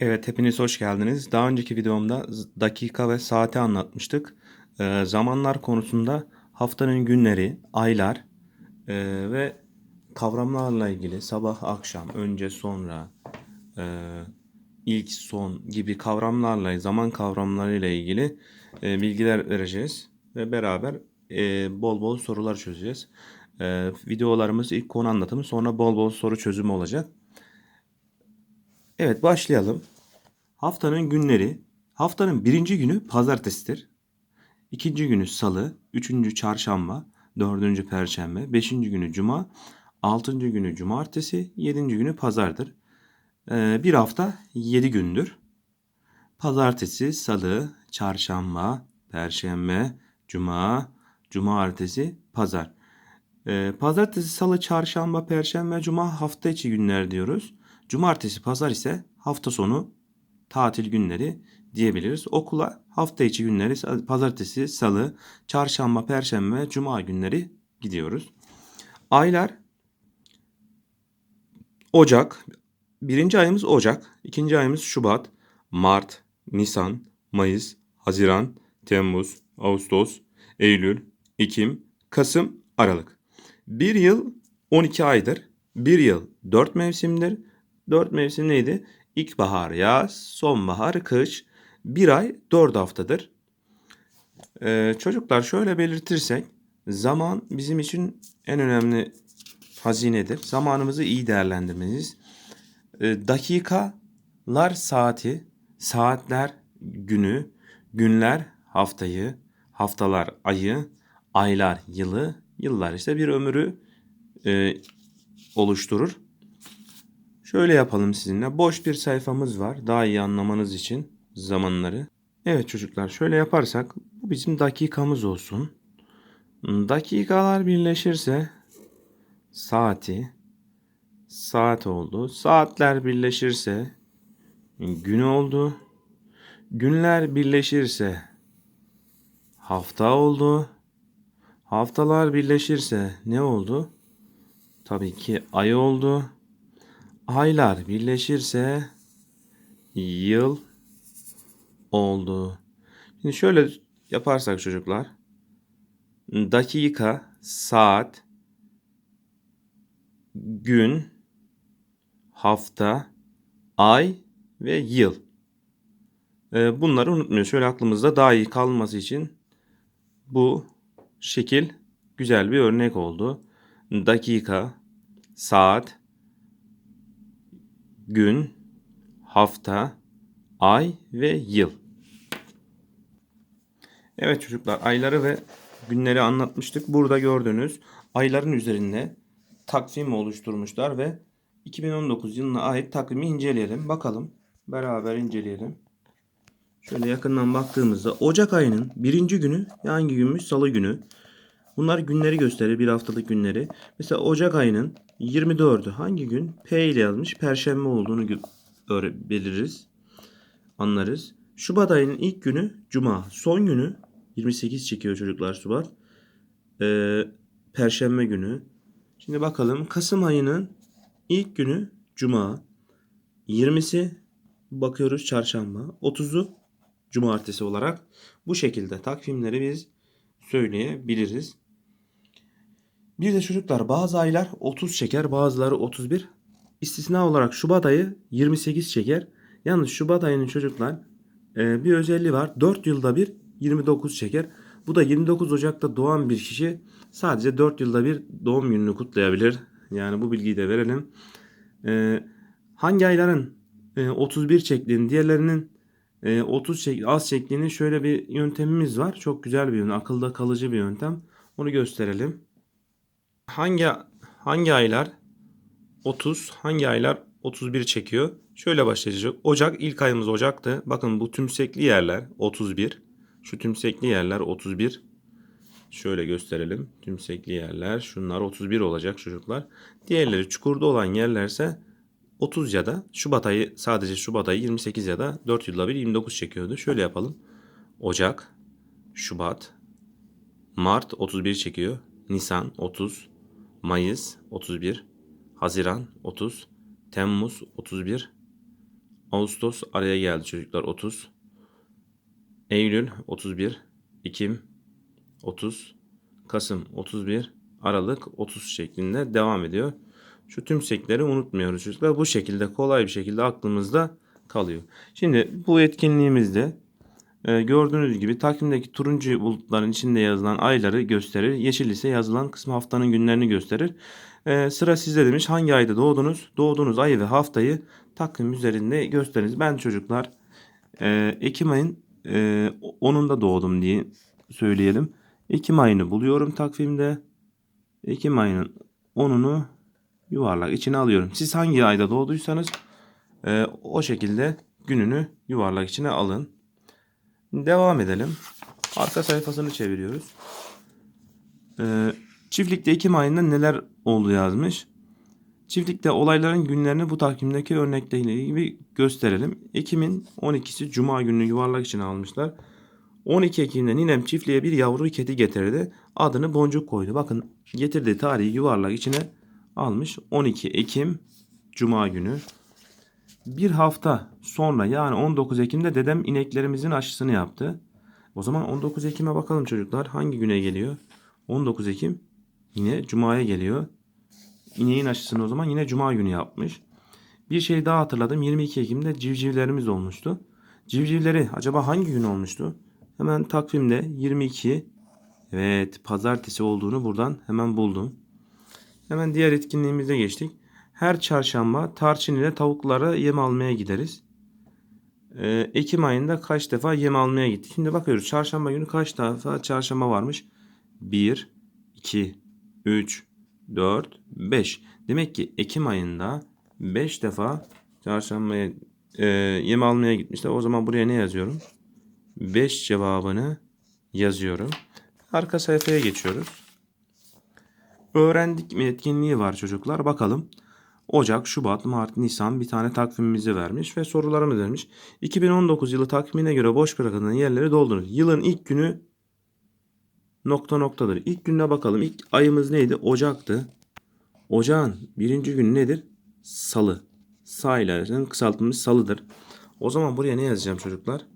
Evet, hepiniz hoş geldiniz. Daha önceki videomda dakika ve saati anlatmıştık. Ee, zamanlar konusunda haftanın günleri, aylar e, ve kavramlarla ilgili sabah, akşam, önce, sonra, e, ilk, son gibi kavramlarla, zaman kavramlarıyla ilgili e, bilgiler vereceğiz ve beraber e, bol bol sorular çözeceğiz. E, videolarımız ilk konu anlatımı, sonra bol bol soru çözümü olacak. Evet, başlayalım. Haftanın günleri. Haftanın birinci günü pazartesidir. İkinci günü salı, üçüncü çarşamba, dördüncü perşembe, beşinci günü cuma, altıncı günü cumartesi, yedinci günü pazardır. Ee, bir hafta yedi gündür. Pazartesi, salı, çarşamba, perşembe, cuma, cumartesi, pazar. Ee, pazartesi, salı, çarşamba, perşembe, cuma hafta içi günler diyoruz. Cumartesi, pazar ise hafta sonu tatil günleri diyebiliriz. Okula hafta içi günleri pazartesi, salı, çarşamba, perşembe, cuma günleri gidiyoruz. Aylar Ocak. Birinci ayımız Ocak. ikinci ayımız Şubat, Mart, Nisan, Mayıs, Haziran, Temmuz, Ağustos, Eylül, Ekim, Kasım, Aralık. Bir yıl 12 aydır. Bir yıl 4 mevsimdir. 4 mevsim neydi? İlkbahar, yaz, sonbahar, kış. Bir ay 4 haftadır. Ee, çocuklar şöyle belirtirsek zaman bizim için en önemli hazinedir. Zamanımızı iyi değerlendirmeliyiz. Ee, dakikalar saati, saatler günü, günler haftayı, haftalar ayı, aylar yılı, yıllar işte bir ömrü e, oluşturur. Şöyle yapalım sizinle. Boş bir sayfamız var. Daha iyi anlamanız için zamanları. Evet çocuklar şöyle yaparsak bu bizim dakikamız olsun. Dakikalar birleşirse saati saat oldu. Saatler birleşirse gün oldu. Günler birleşirse hafta oldu. Haftalar birleşirse ne oldu? Tabii ki ay oldu. Aylar birleşirse yıl oldu. Şimdi şöyle yaparsak çocuklar. Dakika, saat, gün, hafta, ay ve yıl. Ee, bunları unutmuyoruz. Şöyle aklımızda daha iyi kalması için bu şekil güzel bir örnek oldu. Dakika, saat, gün, hafta, ay ve yıl. Evet çocuklar ayları ve günleri anlatmıştık. Burada gördüğünüz ayların üzerinde takvim oluşturmuşlar ve 2019 yılına ait takvimi inceleyelim. Bakalım. Beraber inceleyelim. Şöyle yakından baktığımızda Ocak ayının birinci günü hangi günmüş? Salı günü. Bunlar günleri gösterir. Bir haftalık günleri. Mesela Ocak ayının 24'ü hangi gün? P ile yazmış. Perşembe olduğunu beliririz. Anlarız. Şubat ayının ilk günü Cuma. Son günü 28 çekiyor çocuklar Şubat. Ee, Perşembe günü. Şimdi bakalım Kasım ayının ilk günü Cuma. 20'si bakıyoruz Çarşamba. 30'u Cumartesi olarak bu şekilde takvimleri biz söyleyebiliriz. Bir de çocuklar bazı aylar 30 çeker bazıları 31. İstisna olarak Şubat ayı 28 çeker. Yalnız Şubat ayının çocuklar e, bir özelliği var. 4 yılda bir 29 çeker. Bu da 29 Ocak'ta doğan bir kişi sadece 4 yılda bir doğum gününü kutlayabilir. Yani bu bilgiyi de verelim. E, hangi ayların e, 31 çektiğini diğerlerinin e, 30 çek az çektiğini şöyle bir yöntemimiz var. Çok güzel bir yöntem. Akılda kalıcı bir yöntem. Onu gösterelim. Hangi hangi aylar 30, hangi aylar 31 çekiyor? Şöyle başlayacak. Ocak ilk ayımız Ocak'tı. Bakın bu tümsekli yerler 31. Şu tümsekli yerler 31. Şöyle gösterelim. Tümsekli yerler şunlar 31 olacak çocuklar. Diğerleri çukurda olan yerlerse 30 ya da Şubat ayı sadece Şubat ayı 28 ya da 4 yılda bir 29 çekiyordu. Şöyle yapalım. Ocak, Şubat, Mart 31 çekiyor. Nisan 30, Mayıs 31, Haziran 30, Temmuz 31, Ağustos araya geldi çocuklar 30. Eylül 31. Ekim 30. Kasım 31. Aralık 30 şeklinde devam ediyor. Şu tüm sekleri unutmuyoruz çocuklar. Bu şekilde kolay bir şekilde aklımızda kalıyor. Şimdi bu etkinliğimizde e, gördüğünüz gibi takvimdeki turuncu bulutların içinde yazılan ayları gösterir. Yeşil ise yazılan kısmı haftanın günlerini gösterir. E, sıra sizde demiş. Hangi ayda doğdunuz? Doğduğunuz ayı ve haftayı takvim üzerinde gösteriniz. Ben çocuklar e, Ekim ayın e, 10'unda doğdum diye söyleyelim. Ekim ayını buluyorum takvimde. Ekim ayının 10'unu yuvarlak içine alıyorum. Siz hangi ayda doğduysanız e, o şekilde gününü yuvarlak içine alın. Devam edelim. Arka sayfasını çeviriyoruz. E, çiftlikte Ekim ayında neler oldu yazmış. Çiftlikte olayların günlerini bu takvimdeki örnekle gibi gösterelim. Ekim'in 12'si Cuma gününü yuvarlak içine almışlar. 12 Ekim'de ninem çiftliğe bir yavru kedi getirdi. Adını Boncuk koydu. Bakın getirdiği tarihi yuvarlak içine almış. 12 Ekim Cuma günü. Bir hafta sonra yani 19 Ekim'de dedem ineklerimizin aşısını yaptı. O zaman 19 Ekim'e bakalım çocuklar. Hangi güne geliyor? 19 Ekim yine Cuma'ya geliyor. İneğin aşısını o zaman yine Cuma günü yapmış. Bir şey daha hatırladım. 22 Ekim'de civcivlerimiz olmuştu. Civcivleri acaba hangi gün olmuştu? Hemen takvimde 22 evet pazartesi olduğunu buradan hemen buldum. Hemen diğer etkinliğimize geçtik. Her çarşamba tarçın ile tavuklara yem almaya gideriz. Ee, Ekim ayında kaç defa yem almaya gittik. Şimdi bakıyoruz çarşamba günü kaç defa çarşamba varmış? 1, 2, 3, 4, 5. Demek ki Ekim ayında 5 defa çarşambaya e, yem almaya gitmişler. O zaman buraya ne yazıyorum? 5 cevabını yazıyorum. Arka sayfaya geçiyoruz. Öğrendik mi etkinliği var çocuklar. Bakalım. Ocak, Şubat, Mart, Nisan bir tane takvimimizi vermiş ve sorularımız vermiş. 2019 yılı takvimine göre boş bırakılan yerleri doldurun. Yılın ilk günü nokta noktadır. İlk gününe bakalım. İlk ayımız neydi? Ocak'tı. Ocağın birinci günü nedir? Salı. Sa ile kısaltılmış salıdır. O zaman buraya ne yazacağım çocuklar?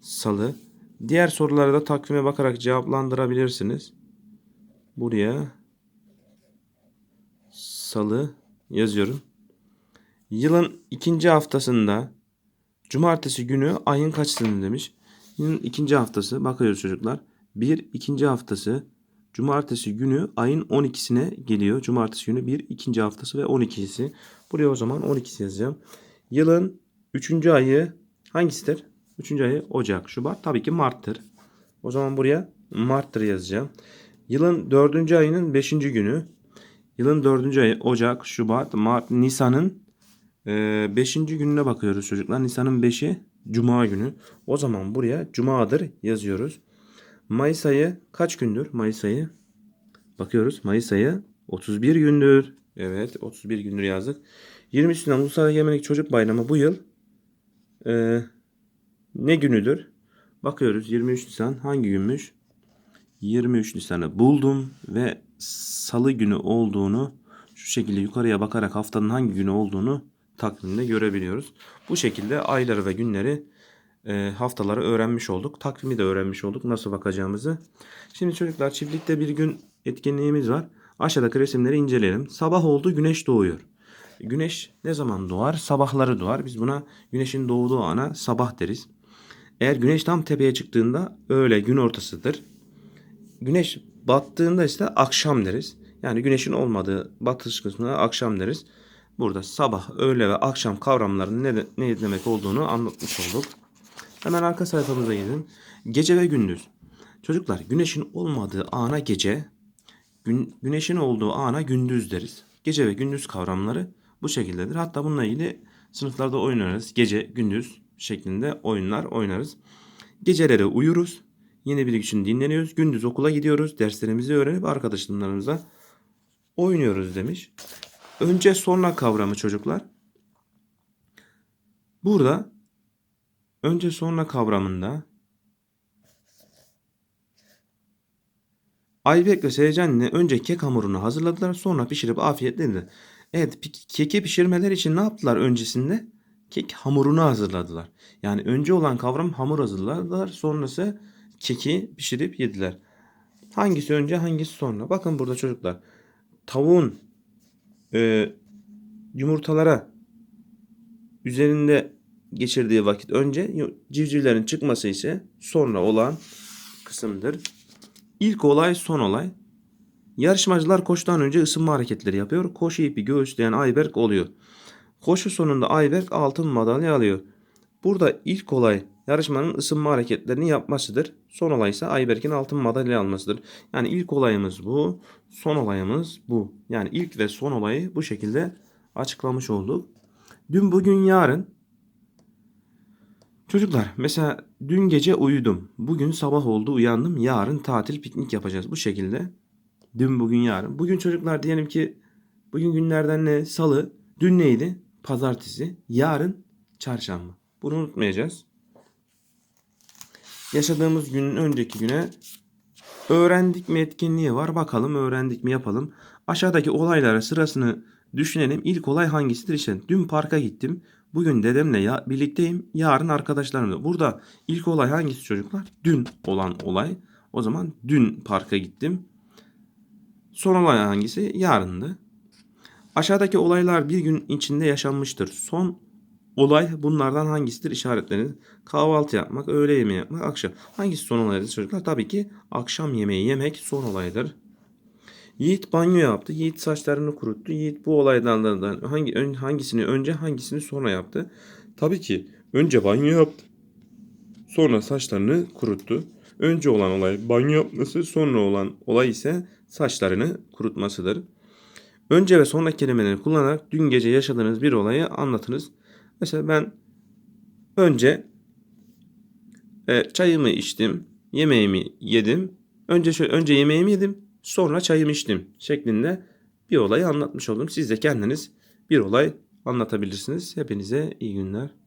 Salı. Diğer soruları da takvime bakarak cevaplandırabilirsiniz. Buraya salı yazıyorum. Yılın ikinci haftasında cumartesi günü ayın kaçsını demiş. Yılın ikinci haftası bakıyoruz çocuklar. Bir ikinci haftası cumartesi günü ayın 12'sine geliyor. Cumartesi günü bir ikinci haftası ve 12'si. Buraya o zaman 12'si yazacağım. Yılın üçüncü ayı hangisidir? Üçüncü ayı Ocak, Şubat tabii ki Mart'tır. O zaman buraya Mart'tır yazacağım. Yılın dördüncü ayının beşinci günü. Yılın dördüncü ayı Ocak, Şubat, Mart, Nisan'ın e, beşinci gününe bakıyoruz çocuklar. Nisan'ın beşi Cuma günü. O zaman buraya Cuma'dır yazıyoruz. Mayıs ayı kaç gündür? Mayıs ayı. Bakıyoruz. Mayıs ayı 31 gündür. Evet 31 gündür yazdık. 23'ünden Ulusal Egemenlik Çocuk Bayramı bu yıl e, ne günüdür? Bakıyoruz 23 Nisan hangi günmüş? 23 Nisan'ı buldum ve salı günü olduğunu şu şekilde yukarıya bakarak haftanın hangi günü olduğunu takvimde görebiliyoruz. Bu şekilde ayları ve günleri e, haftaları öğrenmiş olduk. Takvimi de öğrenmiş olduk nasıl bakacağımızı. Şimdi çocuklar çiftlikte bir gün etkinliğimiz var. Aşağıdaki resimleri inceleyelim. Sabah oldu güneş doğuyor. Güneş ne zaman doğar? Sabahları doğar. Biz buna güneşin doğduğu ana sabah deriz. Eğer güneş tam tepeye çıktığında öğle gün ortasıdır. Güneş battığında ise akşam deriz. Yani güneşin olmadığı batış kısmına akşam deriz. Burada sabah, öğle ve akşam kavramlarının ne, ne demek olduğunu anlatmış olduk. Hemen arka sayfamıza gidelim. Gece ve gündüz. Çocuklar güneşin olmadığı ana gece, gün, güneşin olduğu ana gündüz deriz. Gece ve gündüz kavramları bu şekildedir. Hatta bununla ilgili sınıflarda oynarız. Gece, gündüz şeklinde oyunlar oynarız. Geceleri uyuruz. Yeni bir için dinleniyoruz. Gündüz okula gidiyoruz. Derslerimizi öğrenip arkadaşlarımızla oynuyoruz demiş. Önce sonra kavramı çocuklar. Burada önce sonra kavramında Aybek ve Sevcan önce kek hamurunu hazırladılar sonra pişirip afiyetle yediler. Evet keki pişirmeler için ne yaptılar öncesinde? kek hamurunu hazırladılar. Yani önce olan kavram hamur hazırladılar. Sonrası keki pişirip yediler. Hangisi önce hangisi sonra? Bakın burada çocuklar. Tavuğun e, yumurtalara üzerinde geçirdiği vakit önce civcivlerin çıkması ise sonra olan kısımdır. İlk olay son olay. Yarışmacılar koşudan önce ısınma hareketleri yapıyor. Koşu ipi göğüsleyen Ayberk oluyor. Koşu sonunda Ayberk altın madalya alıyor. Burada ilk olay yarışmanın ısınma hareketlerini yapmasıdır. Son olay ise Ayberk'in altın madalya almasıdır. Yani ilk olayımız bu, son olayımız bu. Yani ilk ve son olayı bu şekilde açıklamış olduk. Dün bugün yarın Çocuklar mesela dün gece uyudum. Bugün sabah oldu uyandım. Yarın tatil piknik yapacağız. Bu şekilde. Dün bugün yarın. Bugün çocuklar diyelim ki bugün günlerden ne? Salı. Dün neydi? Pazartesi. Yarın çarşamba. Bunu unutmayacağız. Yaşadığımız günün önceki güne öğrendik mi etkinliği var. Bakalım öğrendik mi yapalım. Aşağıdaki olaylara sırasını düşünelim. İlk olay hangisidir işte. Dün parka gittim. Bugün dedemle ya birlikteyim. Yarın arkadaşlarımla. Burada ilk olay hangisi çocuklar? Dün olan olay. O zaman dün parka gittim. Son olay hangisi? Yarındı. Aşağıdaki olaylar bir gün içinde yaşanmıştır. Son olay bunlardan hangisidir işaretleriniz? Kahvaltı yapmak, öğle yemeği yapmak, akşam. Hangisi son olaydır çocuklar? Tabii ki akşam yemeği yemek son olaydır. Yiğit banyo yaptı. Yiğit saçlarını kuruttu. Yiğit bu olaylardan hangi ön- hangisini önce hangisini sonra yaptı? Tabii ki önce banyo yaptı. Sonra saçlarını kuruttu. Önce olan olay banyo yapması, sonra olan olay ise saçlarını kurutmasıdır. Önce ve sonra kelimelerini kullanarak dün gece yaşadığınız bir olayı anlatınız. Mesela ben önce e, çayımı içtim, yemeğimi yedim. Önce şöyle, önce yemeğimi yedim, sonra çayımı içtim şeklinde bir olayı anlatmış oldum. Siz de kendiniz bir olay anlatabilirsiniz. Hepinize iyi günler.